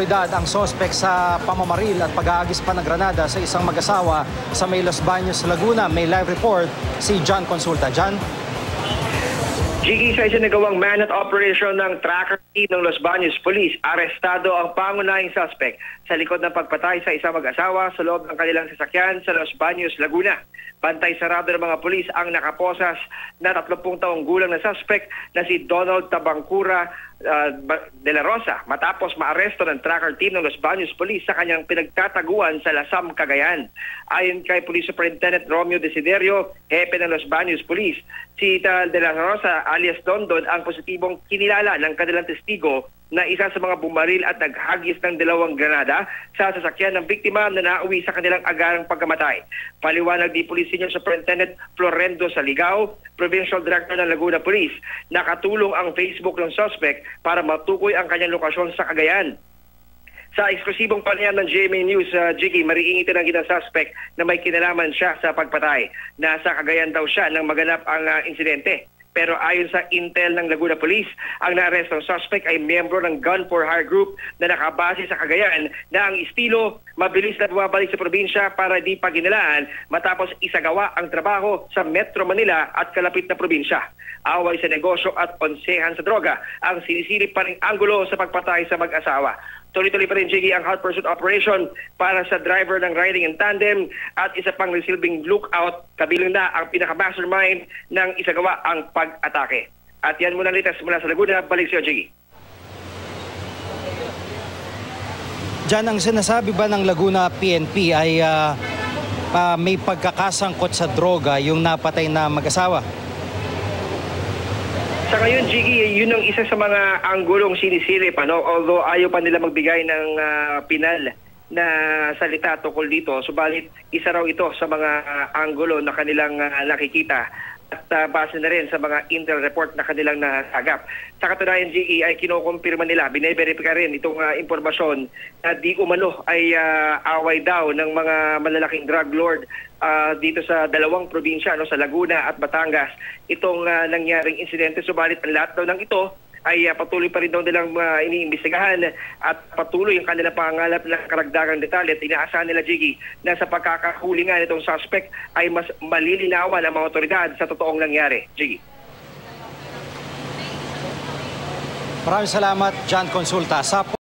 otoridad ang sospek sa pamamaril at pag-aagis pa ng granada sa isang mag-asawa sa May Los Baños, Laguna. May live report si John Consulta. John? Jiggy sa isinagawang man at operation ng tracker team ng Los Baños Police, arestado ang pangunahing suspect sa likod ng pagpatay sa isang mag-asawa sa loob ng kanilang sasakyan sa Los Baños, Laguna. Bantay sarado ng mga pulis ang nakaposas na 30 taong gulang na suspect na si Donald Tabangkura uh, de la Rosa matapos maaresto ng tracker team ng Los Baños Police sa kanyang pinagtataguan sa Lasam, Cagayan. Ayon kay Police Superintendent Romeo Desiderio, hepe ng Los Baños Police, si de la Rosa alias Dondon ang positibong kinilala ng kanilang testigo na isa sa mga bumaril at naghagis ng dalawang granada sa sasakyan ng biktima na nauwi sa kanilang agarang pagkamatay. Paliwanag ni Police Senior Superintendent Florendo Saligao, Provincial Director ng Laguna Police, nakatulong ang Facebook ng suspect para matukoy ang kanyang lokasyon sa Cagayan. Sa eksklusibong panayam ng GMA News, uh, Jiggy, mariingitin ang ginang suspect na may kinalaman siya sa pagpatay. Nasa Cagayan daw siya nang maganap ang uh, insidente. Pero ayon sa intel ng Laguna Police, ang naarestong suspect ay miyembro ng Gun for Hire Group na nakabase sa Cagayan na ang estilo mabilis na bumabalik sa probinsya para di paginalaan matapos isagawa ang trabaho sa Metro Manila at kalapit na probinsya. Away sa negosyo at onsehan sa droga ang sinisilip pa rin anggulo sa pagpatay sa mag-asawa. Tuloy-tuloy pa rin, Jiggy, ang hot pursuit operation para sa driver ng riding in tandem at isa pang resilbing lookout kabilang na ang pinaka-mastermind ng isagawa ang pag-atake. At yan muna litas mula sa Laguna. Balik siya, Jiggy. Diyan ang sinasabi ba ng Laguna PNP ay uh, uh, may pagkakasangkot sa droga yung napatay na mag-asawa? Sa ngayon, Jiggy, yun ang isa sa mga anggulong sinisilip. Ano? Although ayaw pa nila magbigay ng uh, pinal na salita tungkol dito, subalit isa raw ito sa mga uh, anggulo na kanilang uh, nakikita at uh, base na rin sa mga intel report na kanilang nasagap. Sa katunayan, GE ay kinukumpirma nila, bineverifika rin itong uh, impormasyon na di umano ay uh, away daw ng mga malalaking drug lord uh, dito sa dalawang probinsya, no, sa Laguna at Batangas. Itong uh, nangyaring insidente, subalit ang lahat daw ng ito ay uh, patuloy pa rin daw nilang uh, iniimbestigahan at patuloy ang kanilang pangangalap ng karagdagang detalye at inaasahan nila, Jiggy, na sa pagkakahuli nga nitong suspect ay mas malilinawan ang mga otoridad sa totoong nangyari. Jiggy. Maraming salamat, John Consulta. Sa